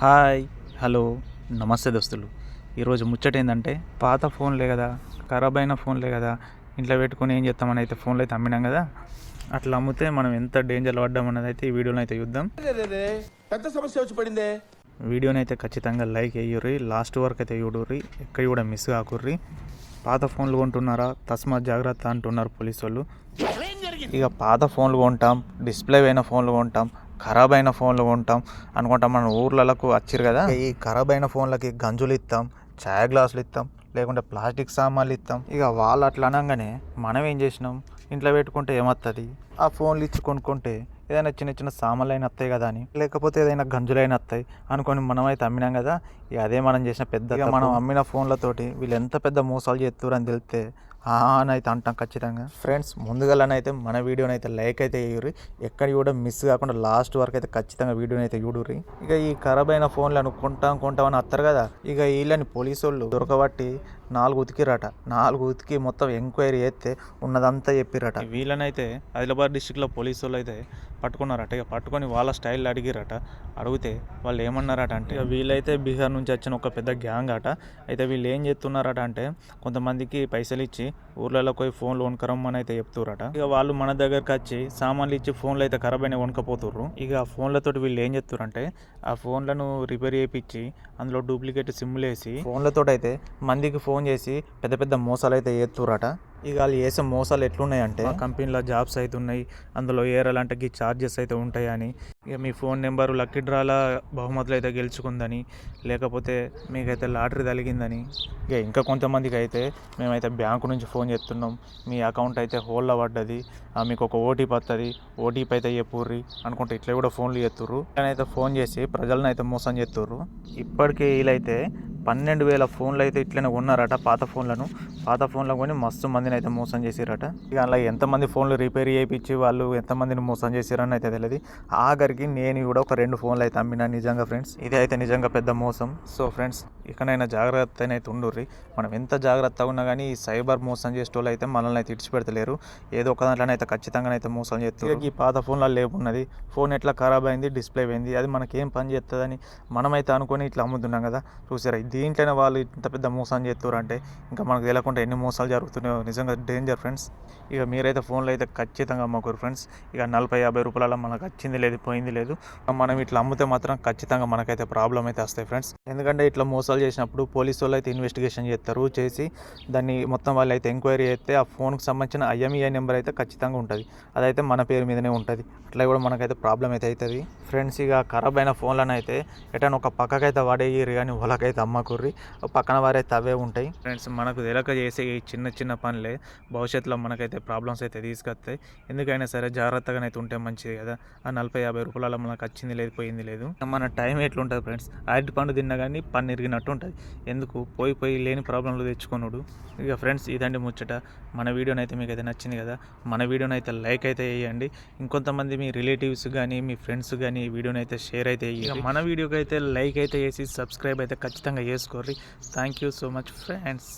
Hi hello నమస్తే దోస్తులు. ఈరోజు ముచ్చట ఏంటంటే పాత ఫోన్లే కదా ఖరాబ్ అయిన ఫోన్లే కదా ఇంట్లో పెట్టుకొని ఏం చేస్తామని అయితే ఫోన్లు అయితే అమ్మినాం కదా అట్లా అమ్మితే మనం ఎంత డేంజర్లో పడ్డాం అన్నది అయితే ఈ వీడియోలో అయితే చూద్దాం. పెద్ద సమస్య వచ్చి పడిందే. వీడియోని అయితే ఖచ్చితంగా లైక్ అయ్యుర్రి లాస్ట్ వరకు అయితే చూడుర్రి ఎక్కడ కూడా మిస్ కాకుర్రి. పాత ఫోన్లు కొంటున్నారా? తస్మాత్ జాగ్రత్త అంటున్నారు పోలీసు వాళ్ళు ఇక పాత ఫోన్లు కొంటాం డిస్ప్లే అయిన ఫోన్లు కొంటాం ఖరాబ్ అయిన ఫోన్లు కొంటాం. అనుకుంటాం మన ఊర్లకు వచ్చిరు కదా. ఈ ఖరాబ్ అయిన ఫోన్లకి గంజులు ఇస్తాం ఛాయ గ్లాసులు ఇస్తాం లేకుంటే ప్లాస్టిక్ సామాన్లు ఇస్తాం ఇక వాళ్ళు అట్లా అనగానే మనం ఏం చేసినాం? ఇంట్లో పెట్టుకుంటే ఏమవుతుంది ఆ ఫోన్లు ఇచ్చి కొనుక్కుంటే ఏదైనా చిన్న చిన్న సామాన్లు అయినా వస్తాయి కదా అని లేకపోతే ఏదైనా గంజులైనా వస్తాయి అనుకొని మనం అయితే అమ్మినాం కదా ఇక అదే మనం చేసిన పెద్ద మనం అమ్మిన ఫోన్లతోటి వీళ్ళు ఎంత పెద్ద మోసాలు చేస్తారు అని తెలిస్తే అని అయితే అంటాం ఖచ్చితంగా. ఫ్రెండ్స్ ముందుగాలనైతే మన వీడియోని అయితే లైక్ అయితే వేయరు ఎక్కడ కూడా మిస్ కాకుండా లాస్ట్ వరకు అయితే ఖచ్చితంగా వీడియోని అయితే చూడుర్రి. ఇక ఈ ఖరాబ్ అయిన ఫోన్లను కొంటాం కొంటామని వస్తారు కదా ఇక వీళ్ళని పోలీసు వాళ్ళు దొరకబట్టి నాలుగు ఉతికిరట నాలుగు ఉతికి మొత్తం ఎంక్వైరీ చేస్తే ఉన్నదంతా చెప్పిరట వీళ్ళనైతే ఆదిలాబాద్ డిస్టిక్లో పోలీసు వాళ్ళు అయితే పట్టుకున్నారట. ఇక పట్టుకొని వాళ్ళ స్టైల్ అడిగిరట. అడిగితే వాళ్ళు ఏమన్నారట అంటే వీళ్ళైతే బీహార్ నుంచి వచ్చిన ఒక పెద్ద గ్యాంగ్ అట. అయితే వీళ్ళు ఏం చేస్తున్నారట అంటే కొంతమందికి పైసలు ఇచ్చి ఊర్లలో పోయి ఫోన్లు కొనుక్కరమ్మని అయితే చెప్తురట ఇక వాళ్ళు మన దగ్గరకు వచ్చి సామాన్లు ఇచ్చి ఫోన్లు అయితే ఖరాబ్ అయినా కొనుక్కపోతుర్రు ఇక ఆ ఫోన్లతోటి వీళ్ళు ఏం చెప్తారంటే ఆ ఫోన్లను రిపేర్ చేయించి అందులో డూప్లికేట్ సిమ్లు వేసి ఫోన్లతో అయితే మందికి ఫోన్ చేసి పెద్ద పెద్ద మోసాలు అయితే చేస్తురట ఇక వాళ్ళు చేసే మోసాలు ఎట్లున్నాయంటే? ఆ కంపెనీలో జాబ్స్ అయితే ఉన్నాయి. అందులో ఏరాలంటే ఛార్జెస్ అయితే ఉంటాయని. ఇక మీ ఫోన్ నెంబరు లక్కీ డ్రాల బహుమతులు అయితే గెలుచుకుందని. లేకపోతే మీకైతే లాటరీ తగిలిందని. ఇక ఇంకా కొంతమందికి అయితే మేమైతే బ్యాంకు నుంచి ఫోన్ చేస్తున్నాం. మీ అకౌంట్ అయితే హోల్డ్లో పడ్డది. మీకు ఒక ఓటీపీ వస్తుంది ఓటీపీ అయితే చెప్పుర్రి అనుకుంటే ఇట్లా కూడా ఫోన్లు చేస్తుర్రు అయితే ఫోన్ చేసి ప్రజలను అయితే మోసం చేస్తుర్రు ఇప్పటికే వీళ్ళైతే పన్నెండు వేల ఫోన్లు అయితే ఇట్లనే కొన్నారట పాత ఫోన్లను. పాత ఫోన్లు కొని మస్తు మందిని అయితే మోసం చేసిరట. ఇక అలా ఎంతమంది ఫోన్లు రిపేర్ చేయించి వాళ్ళు ఎంతమందిని మోసం చేసిరని అయితే తెలియదు ఆఖరికి నేను కూడా ఒక రెండు ఫోన్లు అయితే అమ్మినా నిజంగా ఫ్రెండ్స్. ఇది అయితే నిజంగా పెద్ద మోసం. సో ఫ్రెండ్స్ ఇకనైనా జాగ్రత్త అయితే ఉండుర్రి. మనం ఎంత జాగ్రత్తగా ఉన్నా కానీ ఈ సైబర్ మోసం చేసే వాళ్ళు అయితే మనల్ని అయితే ఇడిచిపెడతలేరు. ఏదో ఒక దాంట్లోనే అయితే ఖచ్చితంగా అయితే మోసం చేస్తారు. ఈ పాత ఫోన్లో లేకున్నది ఫోన్ ఎట్లా ఖరాబ్ అయింది డిస్ప్లే పోయింది అది మనకేం పని చేస్తుందని మనమైతే అనుకొని ఇట్లా అమ్ముతున్నాం కదా. చూసారా దీంట్లోనే వాళ్ళు ఇంత పెద్ద మోసం చేస్తారు అంటే ఇంకా మనకు తెలియకుండా ఎన్ని మోసాలు జరుగుతున్నాయో. నిజంగా డేంజర్ ఫ్రెండ్స్. ఇక మీరైతే ఫోన్లో అయితే ఖచ్చితంగా అమ్మకూరు ఫ్రెండ్స్. ఇక నలభై యాభై రూపాయల మనకు వచ్చింది లేదు పోయింది లేదు. మనం ఇట్లా అమ్మితే మాత్రం ఖచ్చితంగా మనకైతే ప్రాబ్లం అయితే వస్తాయి ఫ్రెండ్స్. ఎందుకంటే ఇట్లా మోసాలు చేసినప్పుడు పోలీసు వాళ్ళు అయితే ఇన్వెస్టిగేషన్ చేస్తారు చేసి దాన్ని మొత్తం వాళ్ళు అయితే ఎంక్వైరీ చేస్తే ఆ ఫోన్కి సంబంధించిన ఐఎంఈఐ నెంబర్ అయితే ఖచ్చితంగా ఉంటుంది. అదైతే మన పేరు మీదనే ఉంటుంది. అట్లా కూడా మనకైతే ప్రాబ్లం అయితే అవుతుంది ఫ్రెండ్స్ ఇక ఖరాబ్ అయిన ఫోన్లను అయితే ఎటైనా ఒక పక్కకైతే వాడేయరు కానీ వాళ్ళకైతే అమ్మకుర్రి. పక్కన వారైతే అవే ఉంటాయి. ఫ్రెండ్స్ మనకు తెలియక చేసే ఈ చిన్న చిన్న పనులే భవిష్యత్తులో మనకైతే ప్రాబ్లమ్స్ అయితే తీసుకొస్తాయి. ఎందుకైనా సరే జాగ్రత్తగానైతే ఉంటే మంచిది కదా. ఆ నలభై యాభై రూపాయల మనకు వచ్చింది లేదు పోయింది లేదు. మన టైం ఎట్లుంటుంది ఫ్రెండ్స్? అరటి పండు తిన్నా కానీ పన్ను ఇరిగినట్టు ఉంటుంది ఎందుకు? పోయి పోయి లేని ప్రాబ్లంలు తెచ్చుకున్నాడు ఇక ఫ్రెండ్స్ ఇదండి ముచ్చట. మన వీడియోని అయితే మీకు అయితే నచ్చింది కదా. మన వీడియోని అయితే లైక్ అయితే వేయండి. ఇంకొంతమంది మీ రిలేటివ్స్ కానీ మీ ఫ్రెండ్స్ కానీ చేసుకొని ఈ వీడియోని అయితే షేర్ అయితే ఇక మన వీడియోకి అయితే లైక్ అయితే చేసి సబ్స్క్రైబ్ అయితే ఖచ్చితంగా చేసుకోర్రి. Thank you so much friends